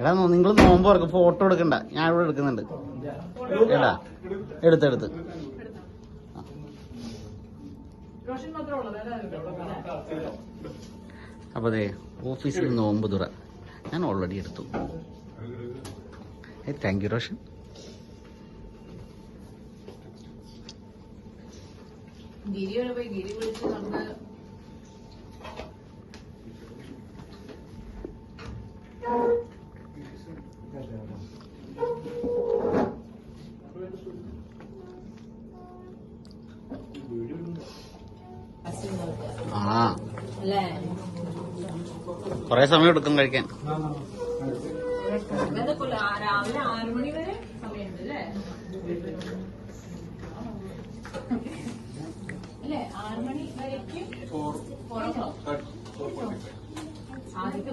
എടാ നിങ്ങൾ നോമ്പ് തുറക്കും ഫോട്ടോ എടുക്കണ്ട. ഞാൻ ഇവിടെ എടുക്കുന്നുണ്ട്. എടാ എടുത്തെടുത്ത് അപ്പൊ. അതെ ഓഫീസിൽ നോമ്പ് തുറ. ഞാൻ ഓൾറെഡി എടുത്തു. ഏ താങ്ക് യു റോഷൻ. ഗിരി പോയി ഗിരി വിളിച്ച് നമുക്ക് കുറേ സമയം എടുക്കും കഴിക്കാൻ. രാവിലെ ആറു മണി വരെ സമയമുണ്ട് അല്ലേ? അല്ലേ? ആറു മണി വരേക്കും ആദ്യം ആദ്യത്തെ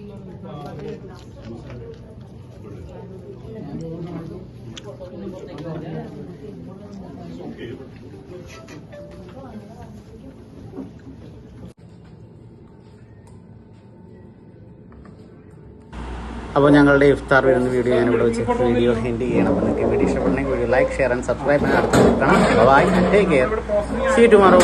അപ്പോൾ ഞങ്ങളുടെ ഇഫ്താർ വരുന്ന വീഡിയോ ഞാൻ ഇവിടെ വെച്ച് വീഡിയോ ഹിൻഡ് ചെയ്യണം. നിങ്ങൾക്ക് video ഇഷ്ടപ്പെടണമെങ്കിൽ video like share and subscribe അടുത്ത കാണാം bye take care see tomorrow